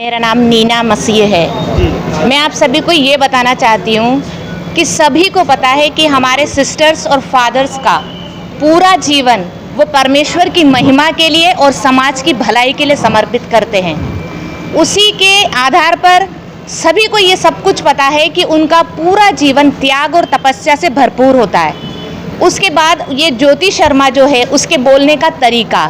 मेरा नाम नीना मसीह है। मैं आप सभी को ये बताना चाहती हूँ कि सभी को पता है कि हमारे सिस्टर्स और फादर्स का पूरा जीवन वो परमेश्वर की महिमा के लिए और समाज की भलाई के लिए समर्पित करते हैं। उसी के आधार पर सभी को ये सब कुछ पता है कि उनका पूरा जीवन त्याग और तपस्या से भरपूर होता है। उसके बाद ये ज्योति शर्मा जो है उसके बोलने का तरीका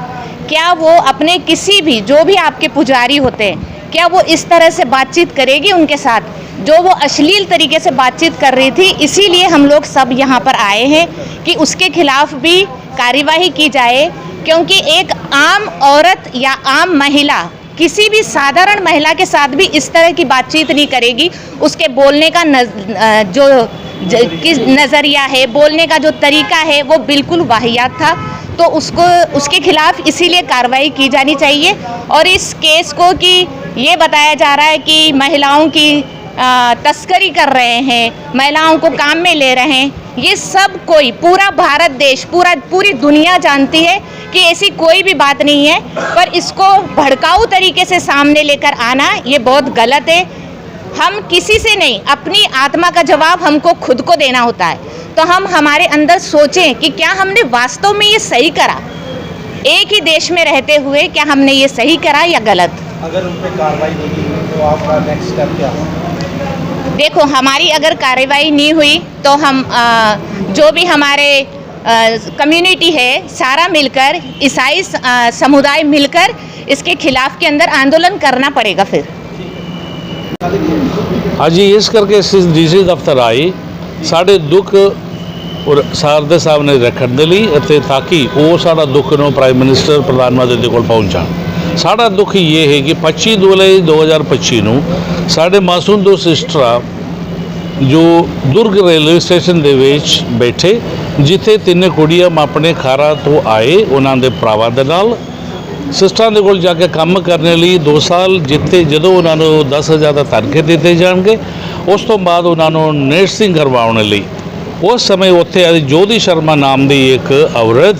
क्या वो अपने किसी भी जो भी आपके पुजारी होते हैं क्या वो इस तरह से बातचीत करेगी उनके साथ? जो वो अश्लील तरीके से बातचीत कर रही थी इसीलिए हम लोग सब यहाँ पर आए हैं कि उसके खिलाफ भी कार्यवाही की जाए क्योंकि एक आम औरत या आम महिला किसी भी साधारण महिला के साथ भी इस तरह की बातचीत नहीं करेगी। उसके बोलने का नज, जो किस नज़रिया है बोलने का जो तरीका है वो बिल्कुल वाहियात था। तो उसको, उसके खिलाफ इसीलिए कार्रवाई की जानी चाहिए। और इस केस को कि ये बताया जा रहा है कि महिलाओं की तस्करी कर रहे हैं, महिलाओं को काम में ले रहे हैं, ये सब कोई, पूरा भारत देश, पूरा, पूरी दुनिया जानती है कि ऐसी कोई भी बात नहीं है। पर इसको भड़काऊ तरीके से सामने लेकर आना, ये बहुत गलत है। हम किसी से नहीं अपनी आत्मा का जवाब हमको खुद को देना होता है। तो हम हमारे अंदर सोचें कि क्या हमने वास्तव में ये सही करा? एक ही देश में रहते हुए क्या हमने ये सही करा या गलत? अगर उन पर कार्रवाई नहीं हुई तो आपका नेक्स्ट स्टेप क्या? देखो हमारी अगर कार्रवाई नहीं हुई तो हम अ, जो भी हमारे कम्युनिटी है सारा मिलकर ईसाई समुदाय मिलकर इसके खिलाफ के अंदर आंदोलन करना पड़ेगा फिर। ਹਾਂਜੀ ਇਸ ਕਰਕੇ ਅਸੀਂ ਡੀਸੀ ਦਫ਼ਤਰ ਆਏ ਸਾਡੇ ਦੁੱਖ ਔਰ ਸਰ ਦੇ ਸਾਹਮਣੇ ਰੱਖਣ ਦੇ ਲਈ ਅਤੇ ਤਾਂ ਕਿ ਉਹ ਸਾਡਾ ਦੁੱਖ ਨੂੰ ਪ੍ਰਾਈਮ ਮਿਨਿਸਟਰ ਪ੍ਰਧਾਨ ਮੰਤਰੀ ਦੇ ਕੋਲ ਪਹੁੰਚਾਣ। ਸਾਡਾ ਦੁੱਖ ਇਹ ਹੈ ਕਿ 25 ਜੁਲਾਈ 2025 ਨੂੰ ਸਾਡੇ ਮਾਸੂਮ ਦੋ ਸਿਸਟਰਾਂ ਜੋ ਦੁਰਗ ਰੇਲਵੇ ਸਟੇਸ਼ਨ ਦੇ ਵਿੱਚ ਬੈਠੇ, ਜਿੱਥੇ ਤਿੰਨੇ ਕੁੜੀਆਂ ਆਪਣੇ ਖਾਰਾ ਤੋਂ ਆਏ, ਉਹਨਾਂ ਦੇ ਭਰਾਵਾਂ ਦੇ ਨਾਲ ਸਿਸਟਰਾਂ ਦੇ ਕੋਲ ਜਾ ਕੇ ਕੰਮ ਕਰਨ ਲਈ 2 ਸਾਲ ਜਿੱਤੇ ਜਦੋਂ ਉਹਨਾਂ ਨੂੰ 10000 ਦਾ ਤਨਖਾਹ ਦਿੱਤੇ ਜਾਣਗੇ ਉਸ ਤੋਂ ਬਾਅਦ ਉਹਨਾਂ ਨੂੰ ਨਰਸਿੰਗ ਕਰਵਾਉਣ ਲਈ। ਉਸ ਸਮੇਂ ਉੱਥੇ ਆਈ ਜੋਤੀ ਸ਼ਰਮਾ ਨਾਮ ਦੀ ਇੱਕ ਔਰਤ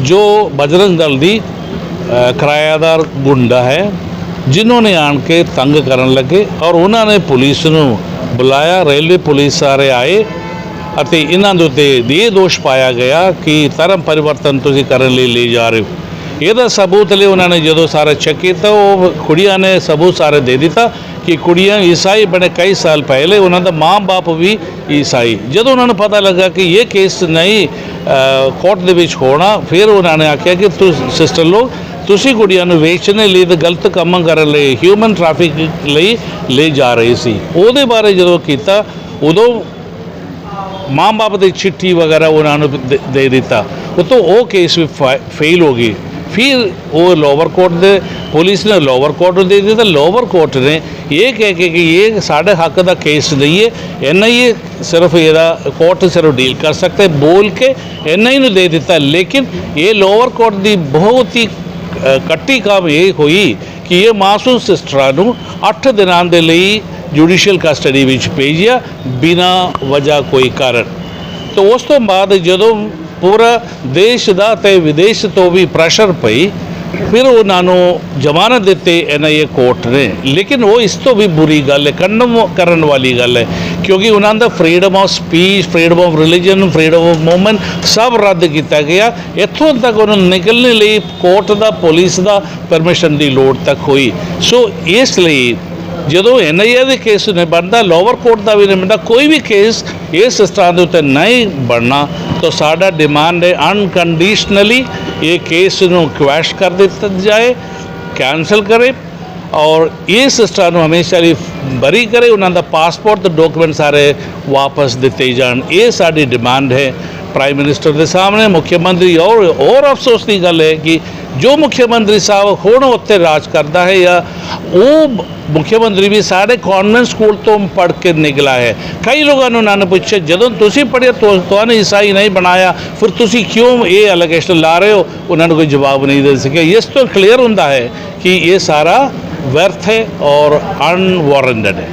ਜੋ ਬਜਰੰਗ ਦਲ ਦੀ ਅ, ਕਿਰਾਏਦਾਰ ਗੁੰਡਾ ਹੈ ਜਿਨ੍ਹਾਂ ਨੇ ਆਣ ਕੇ ਤੰਗ ਕਰਨ ਲੱਗੇ ਔਰ ਉਹਨਾਂ ਨੇ ਪੁਲਿਸ ਨੂੰ ਬੁਲਾਇਆ। ਰੇਲਵੇ ਪੁਲਿਸ ਸਾਰੇ ਆਏ ਅਤੇ ਇਹਨਾਂ ਦੇ ਉੱਤੇ ਇਹ ਦੋਸ਼ ਪਾਇਆ ਗਿਆ ਕਿ ਧਰਮ ਪਰਿਵਰਤਨ ਤੁਸੀਂ ਕਰਨ ਲਈ ਲੈ ਜਾ ਰਹੇ ਹੋ। ਇਹਦਾ ਸਬੂਤ ਲਈ ਉਹਨਾਂ ਨੇ ਜਦੋਂ ਸਾਰਾ ਚੈੱਕ ਕੀਤਾ, ਉਹ ਕੁੜੀਆਂ ਨੇ ਸਬੂਤ ਸਾਰੇ ਦੇ ਦਿੱਤਾ ਕਿ ਕੁੜੀਆਂ ਈਸਾਈ ਬਣੇ ਕਈ ਸਾਲ ਪਹਿਲੇ, ਉਹਨਾਂ ਦਾ ਮਾਂ-ਬਾਪ ਵੀ ਈਸਾਈ। ਜਦੋਂ ਉਹਨਾਂ ਨੂੰ ਪਤਾ ਲੱਗਾ ਕਿ ਇਹ ਕੇਸ ਨਹੀਂ ਕੋਰਟ ਦੇ ਵਿੱਚ ਹੋਣਾ, ਫਿਰ ਉਹਨਾਂ ਨੇ ਆਖਿਆ ਕਿ ਤੁਸੀਂ ਸਿਸਟਰ ਲੋਕ, ਤੁਸੀਂ ਕੁੜੀਆਂ ਨੂੰ ਵੇਚਣ ਲਈ ਤੇ ਗਲਤ ਕੰਮ ਕਰਨ ਲਈ ਹਿਊਮਨ ਟ੍ਰੈਫਿਕ ਲਈ ਲੈ ਜਾ ਰਹੇ ਸੀ। ਉਹਦੇ ਬਾਰੇ ਜਦੋਂ ਕੀਤਾ, ਉਦੋਂ ਮਾਂ-ਬਾਪ ਦੀ ਚਿੱਠੀ ਵਗੈਰਾ ਉਹਨਾਂ ਨੂੰ ਦੇ- ਦੇ ਦਿੱਤਾ। ਉਹ ਉਹ ਕੇਸ ਵੀ ਫੇਲ ਹੋ ਗਈ ਫਿਰ ਉਹ ਲੋਅਰ ਕੋਰਟ ਦੇ ਪੁਲਿਸ ਨੇ ਲੋਅਰ ਕੋਰਟ ਨੂੰ ਦੇ ਦਿੱਤਾ ਲੋਅਰ ਕੋਰਟ ਨੇ ਇਹ ਕਹਿ ਕੇ ਕਿ ਇਹ ਸਾਡੇ ਹੱਕ ਦਾ ਕੇਸ ਨਹੀਂ ਹੈ ਐਨਆਈਏ ਸਿਰਫ ਇਹਦਾ ਕੋਰਟ ਸਿਰਫ ਡੀਲ ਕਰ ਸਕਦਾ ਬੋਲ ਕੇ ਐਨਆਈ ਨੂੰ ਦੇ ਦਿੱਤਾ। ਲੇਕਿਨ ਇਹ ਲੋਅਰ ਕੋਰਟ ਦੀ ਬਹੁਤ ਹੀ ਕੱਟੀ ਕੰਮ ਇਹ ਹੋਈ ਕਿ ਇਹ ਮਾਸੂਮ ਸਿਸਟਰਾਂ ਨੂੰ 8 ਦਿਨਾਂ ਦੇ ਲਈ ਜੁਡੀਸ਼ੀਅਲ ਕਸਟਡੀ ਵਿੱਚ ਭੇਜਿਆ, ਬਿਨਾ ਵਜ੍ਹਾ ਕੋਈ ਕਾਰਨ। ਤੇ ਉਸ ਤੋਂ ਬਾਅਦ ਜਦੋਂ ਪੂਰਾ ਦੇਸ਼ ਦਾ ਤੇ ਵਿਦੇਸ਼ ਤੋਂ ਵੀ ਪ੍ਰੈਸ਼ਰ ਪਈ, ਫਿਰ ਉਹਨਾਂ ਨੂੰ ਜ਼ਮਾਨਤ ਦਿੱਤੇ ਐਨਆਈਏ ਕੋਰਟ ਨੇ। ਲੇਕਿਨ ਉਹ ਇਸ ਤੋਂ ਵੀ ਬੁਰੀ ਗੱਲ ਹੈ, ਕੰਡਮ ਕਰਨ ਵਾਲੀ ਗੱਲ ਹੈ, ਕਿਉਂਕਿ ਉਹਨਾਂ ਦਾ freedom of speech freedom of religion freedom of movement ਸਭ ਰੱਦ ਕੀਤਾ ਗਿਆ। ਇੱਥੋਂ ਤੱਕ ਉਹਨਾਂ ਨੂੰ ਨਿਕਲਣ ਲਈ ਕੋਰਟ ਦਾ ਪੁਲਿਸ ਦਾ ਪਰਮਿਸ਼ਨ ਦੀ ਲੋੜ ਤੱਕ ਹੋਈ। ਸੋ ਇਸ ਲਈ ਜਦੋਂ ਐਨਆਈਏ ਦੇ ਕੇਸ ਨੇ ਬਣਦਾ ਲੋਅਰ ਕੋਰਟ ਦਾ ਵੀ ਨਹੀਂ ਬਣਦਾ, ਕੋਈ ਵੀ ਕੇਸ ਇਸ ਸਿਸਟਮ ਦੇ ਉੱਤੇ ਨਹੀਂ ਬਣਨਾ, ਤਾਂ ਸਾਡਾ ਡਿਮਾਂਡ ਹੈ ਅਨਕੰਡੀਸ਼ਨਲੀ ਇਹ ਕੇਸ ਨੂੰ ਕੁਐਸ਼ ਕਰ ਦਿੱਤਾ ਜਾਏ ਕੈਂਸਲ ਕਰੇ ਔਰ ਇਹ ਸਿਸਟਮ ਨੂੰ ਹਮੇਸ਼ਾ ਲਈ ਬਰੀ ਕਰੇ, ਉਹਨਾਂ ਦਾ ਪਾਸਪੋਰਟ ਤੇ ਡਾਕੂਮੈਂਟ ਸਾਰੇ ਵਾਪਸ ਦਿੱਤੇ ਜਾਣ। ਇਹ ਸਾਡੀ ਡਿਮਾਂਡ ਹੈ। ਪ੍ਰਾਈਮ ਮਿਨਿਸਟਰ ਦੇ ਸਾਹਮਣੇ ਮੁੱਖ ਮੰਤਰੀ ਔਰ, ਹੋਰ ਅਫਸੋਸ ਦੀ ਗੱਲ ਹੈ ਕਿ ਜੋ ਮੁੱਖ ਮੰਤਰੀ ਸਾਹਿਬ ਹੁਣ ਉੱਥੇ ਰਾਜ ਕਰਦਾ ਹੈ ਜਾਂ ਉਹ ਮੁੱਖ ਮੰਤਰੀ ਵੀ ਸਾਡੇ ਕਨਵੈਂਟ ਸਕੂਲ ਤੋਂ ਪੜ੍ਹ ਕੇ ਨਿਕਲਾ ਹੈ। ਕਈ ਲੋਕਾਂ ਨੂੰ ਉਹਨਾਂ ਨੇ ਪੁੱਛਿਆ ਜਦੋਂ ਤੁਸੀਂ ਪੜ੍ਹਿਆ ਤੁਹਾਨੂੰ ਈਸਾਈ ਨਹੀਂ ਬਣਾਇਆ ਫਿਰ ਤੁਸੀਂ ਕਿਉਂ ਇਹ ਅਲੀਗੇਸ਼ਨ ਲਾ ਰਹੇ ਹੋ? ਉਹਨਾਂ ਨੂੰ ਕੋਈ ਜਵਾਬ ਨਹੀਂ ਦੇ ਸਕਿਆ ਇਸ ਤੋਂ ਕਲੀਅਰ ਹੁੰਦਾ ਹੈ ਕਿ ਇਹ ਸਾਰਾ ਵਿਅਰਥ ਹੈ ਔਰ ਅਨਵਾਰੰਟਡ ਹੈ।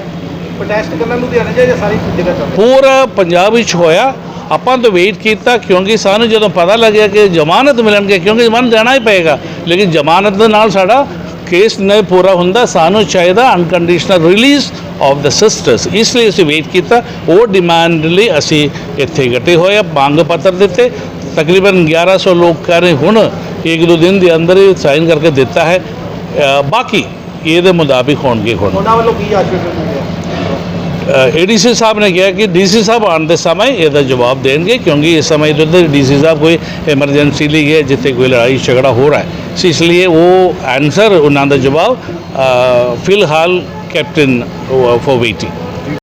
ਪ੍ਰੋਟੈਸਟ ਕਰਨਾ ਲੁਧਿਆਣੇ ਜਾਂ ਜਾਂ ਸਾਰੀ ਜਗ੍ਹਾ ਚੱਲ ਪੂਰਾ ਪੰਜਾਬ ਵਿੱਚ ਹੋਇਆ। ਆਪਾਂ ਤਾਂ ਵੇਟ ਕੀਤਾ ਕਿਉਂਕਿ ਸਾਨੂੰ ਜਦੋਂ ਪਤਾ ਲੱਗਿਆ ਕਿ ਜ਼ਮਾਨਤ ਮਿਲਣਗੇ, ਕਿਉਂਕਿ ਜ਼ਮਾਨਤ ਦੇਣਾ ਹੀ ਪਏਗਾ, ਲੇਕਿਨ ਜ਼ਮਾਨਤ ਦੇ ਨਾਲ ਸਾਡਾ ਕੇਸ ਨਹੀਂ ਪੂਰਾ ਹੁੰਦਾ, ਸਾਨੂੰ ਚਾਹੀਦਾ unconditional release of the sisters ਇਸ ਲਈ ਅਸੀਂ ਵੇਟ ਕੀਤਾ। ਉਹ ਡਿਮਾਂਡ ਲਈ ਅਸੀਂ ਇੱਥੇ ਇਕੱਠੇ ਹੋਏ ਆ ਮੰਗ ਪੱਤਰ ਦਿੱਤੇ। ਤਕਰੀਬਨ 1100 ਲੋਕ ਕਹਿ ਰਹੇ ਹੁਣ ਇੱਕ ਦੋ ਦਿਨ ਦੇ ਅੰਦਰ ਹੀ ਸਾਈਨ ਕਰਕੇ ਦਿੱਤਾ ਹੈ। ਬਾਕੀ ਇਹਦੇ ਮੁਤਾਬਿਕ ਹੋਣਗੇ ਹੁਣ। ਉਹਨਾਂ ਵੱਲੋਂ ਕੀ ਆਸ਼ਵਾਸਨ ਏਡੀਸੀ ਸਾਹਿਬ ਨੇ ਕਿਹਾ ਕਿ ਡੀਸੀ ਸਾਹਿਬ ਆਉਣ ਦੇ ਸਮੇਂ ਇਹਦਾ ਜਵਾਬ ਦੇਣਗੇ ਕਿਉਂਕਿ ਇਸ ਸਮੇਂ ਦੇ ਉੱਤੇ ਡੀਸੀ ਸਾਹਿਬ ਕੋਈ ਐਮਰਜੈਂਸੀ ਲਈ ਹੈ, ਜਿੱਥੇ ਕੋਈ ਲੜਾਈ ਝਗੜਾ ਹੋ ਰਿਹਾ ਹੈ। ਸੋ ਇਸ ਲਈ ਉਹ ਆਨਸਰ ਉਹਨਾਂ ਦਾ ਜਵਾਬ ਫਿਲਹਾਲ ਕੈਪਟਨ ਫॉर ਵੇਟਿੰਗ